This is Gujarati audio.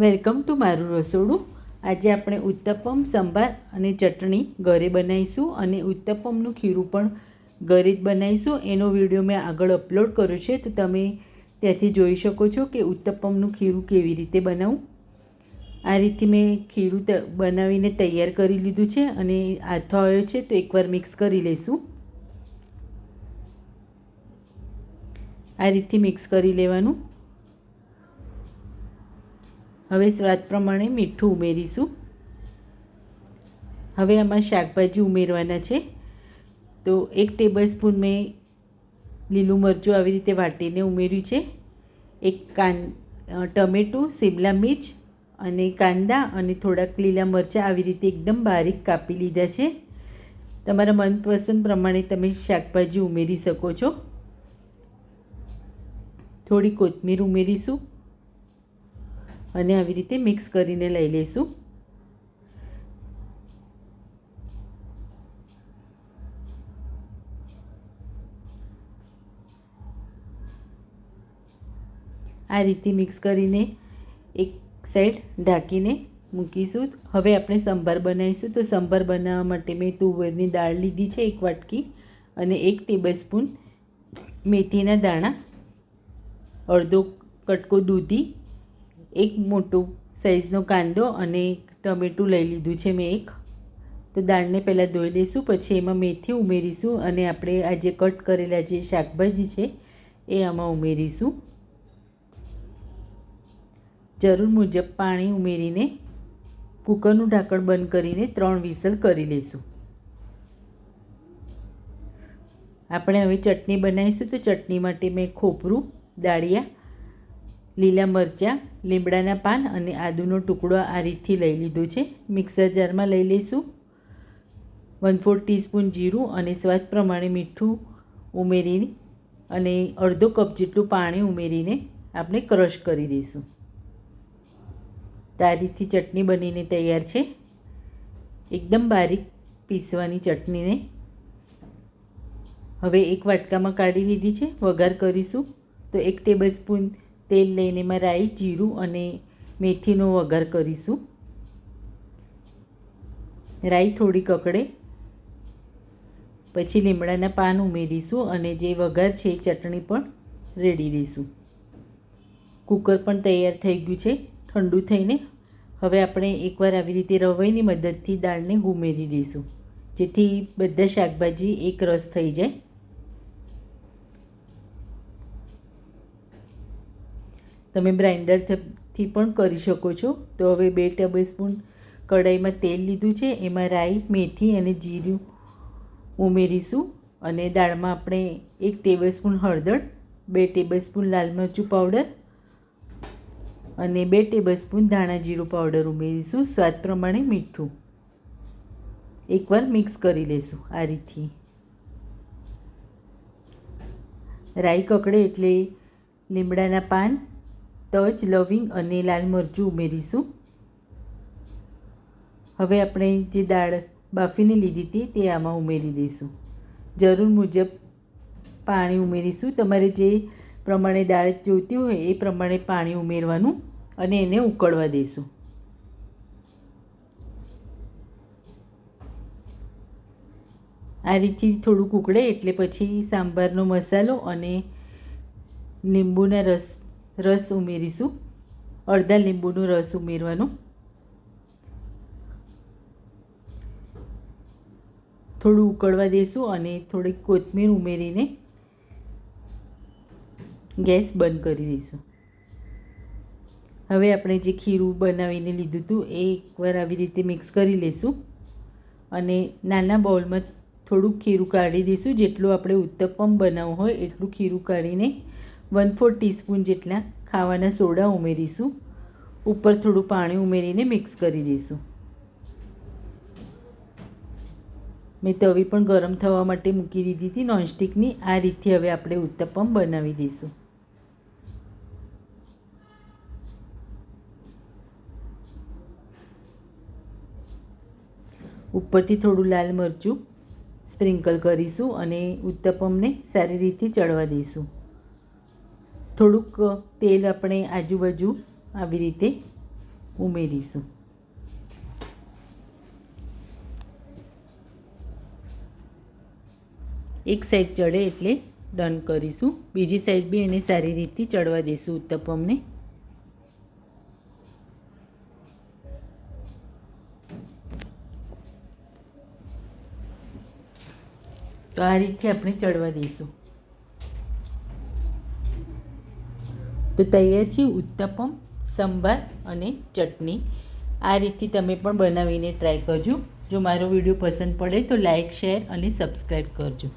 વેલકમ ટુ મારું રસોડું. આજે આપણે ઉત્તપમ, સંભાર અને ચટણી ઘરે બનાવીશું અને ઉત્તપમનું ખીરું પણ ઘરે જ બનાવીશું. એનો વીડિયો મેં આગળ અપલોડ કર્યો છે, તો તમે ત્યાંથી જોઈ શકો છો કે ઉત્તપમનું ખીરું કેવી રીતે બનાવું આ રીતે મેં ખીરું બનાવીને તૈયાર કરી લીધું છે અને આથો આવ્યો છે, તો એકવાર મિક્સ કરી લઈશું. આ રીતથી મિક્સ કરી લેવાનું. હવે સ્વાદ પ્રમાણે મીઠું ઉમેરીશું. હવે આમાં શાકભાજી ઉમેરવાના છે. તો એક ટેબલ સ્પૂન મેં લીલું મરચું આવી રીતે વાટીને ઉમેર્યું છે. એક કાન ટમેટું, શિમલા મિર્ચ અને કાંદા અને થોડાક લીલા મરચાં આવી રીતે એકદમ બારીક કાપી લીધા છે. તમારા મનપસંદ પ્રમાણે તમે શાકભાજી ઉમેરી શકો છો. થોડી કોથમીર ઉમેરીશું. અને આવી રીતે મિક્સ કરીને લઈ લઈશું. આ રીતે મિક્સ કરીને એક સાઈડ ઢાંકીને મૂકીશું. હવે આપણે સંભાર બનાવીશું. તો સંભાર બનાવવા માટે મેં તુવેરની દાળ લીધી છે, એક વાટકી અને એક ટેબલ સ્પૂન મેથીના દાણા, અડધો કટકો દૂધી એક મોટો સાઈઝનો કાંદો અને ટમેટું લઈ લીધું છે મેં એક. તો દાળને પહેલાં ધોઈ લઈશું પછી એમાં મેથી ઉમેરીશું અને આપણે આ જે કટ કરેલા જે શાકભાજી છે એ આમાં ઉમેરીશું. જરૂર મુજબ પાણી ઉમેરીને કૂકરનું ઢાંકણ બંધ કરીને ત્રણ વિસલ કરી લઈશું. આપણે હવે ચટણી બનાવીશું. તો ચટણી માટે મેં ખોપરું, દાળિયા લીલા મરચાં, લીમડાના પાન અને આદુનો ટુકડો આ રીતથી લઈ લીધો છે. મિક્સર જારમાં લઈ લઈશું. વન ફોર ટીસ્પૂન જીરું અને સ્વાદ પ્રમાણે મીઠું ઉમેરીને અને અડધો કપ જેટલું પાણી ઉમેરીને આપણે ક્રશ કરી દઈશું. આ ચટણી બનીને તૈયાર છે. એકદમ બારીક પીસવાની ચટણીને. હવે એક વાટકામાં કાઢી લીધી છે. વઘાર કરીશું. તો એક ટેબલ સ્પૂન તેલ લઈને એમાં રાઈ, જીરું અને મેથીનો વઘાર કરીશું. રાઈ થોડી કકડે, પછી લીમડાના પાન ઉમેરીશું અને જે વઘાર છે એ ચટણી પણ રેડી દઈશું. કુકર પણ તૈયાર થઈ ગયું છે, ઠંડુ થઈને. હવે આપણે એકવાર આવી રીતે રવાઈની મદદથી દાળને ઉમેરી દઈશું, જેથી બધા શાકભાજી એક રસ થઈ જાય. તમે બ્રાઇન્ડરથી પણ કરી શકો છો. તો હવે બે ટેબલ સ્પૂન કઢાઈમાં તેલ લીધું છે. એમાં રાઈ, મેથી અને જીરું ઉમેરીશું. અને દાળમાં આપણે એક ટેબલ સ્પૂન હળદર, બે ટેબલ સ્પૂન લાલ મરચું પાવડર અને બે ટેબલ સ્પૂન ધાણા જીરું પાવડર ઉમેરીશું. સ્વાદ પ્રમાણે મીઠું. એકવાર મિક્સ કરી લઈશું આ રીતથી. રાઈ કકડે એટલે લીમડાના પાન તજ લવિંગ અને લાલ મરચું ઉમેરીશું. હવે આપણે જે દાળ બાફીને લીધી હતી તે આમાં ઉમેરી દઈશું. જરૂર મુજબ પાણી ઉમેરીશું. તમારે જે પ્રમાણે દાળ જોઈતી હોય એ પ્રમાણે પાણી ઉમેરવાનું અને એને ઉકળવા દઈશું. આ રીતથી થોડુંક ઉકળે એટલે પછી સાંભારનો મસાલો અને લીંબુના રસ રસ ઉમેરીશું. અડધા લીંબુનો રસ ઉમેરવાનો. થોડું ઉકળવા દઈશું અને થોડીક કોથમીર ઉમેરીને ગેસ બંધ કરી દઈશું. હવે આપણે જે ખીરું બનાવીને લીધું હતું એ એકવાર આવી રીતે મિક્સ કરી લઈશું અને નાના બાઉલમાં થોડુંક ખીરું કાઢી દઈશું. જેટલું આપણે ઉત્તપમ બનાવવું હોય એટલું ખીરું કાઢીને વન ફોર ટીસ્પૂન જેટલા ખાવાના સોડા ઉમેરીશું. ઉપર થોડું પાણી ઉમેરીને મિક્સ કરી દઈશું. મેં તવી પણ ગરમ થવા માટે મૂકી દીધી હતી. નોનસ્ટિકની આ રીતથી હવે આપણે ઉત્તપમ બનાવી દઈશું. ઉપરથી થોડું લાલ મરચું સ્પ્રિંકલ કરીશું અને ઉત્તપમને સારી રીતે ચડવા દઈશું. થોડુંક તેલ આપણે આજુબાજુ આવી રીતે ઉમેરીશું. એક સાઈડ ચડે એટલે ડન કરીશું. બીજી સાઈડ બી એને સારી રીતે ચડવા દઈશું ઉત્તપમને. તો આ રીતે આપણે ચડવા દઈશું તો તૈયાર છે ઉત્તપમ, સંભાર અને ચટણી. આ રીતે તમે પણ બનાવીને ટ્રાય કરજો. જો મારો વીડિયો પસંદ પડે તો લાઈક, શેર અને સબસ્ક્રાઈબ કરજો.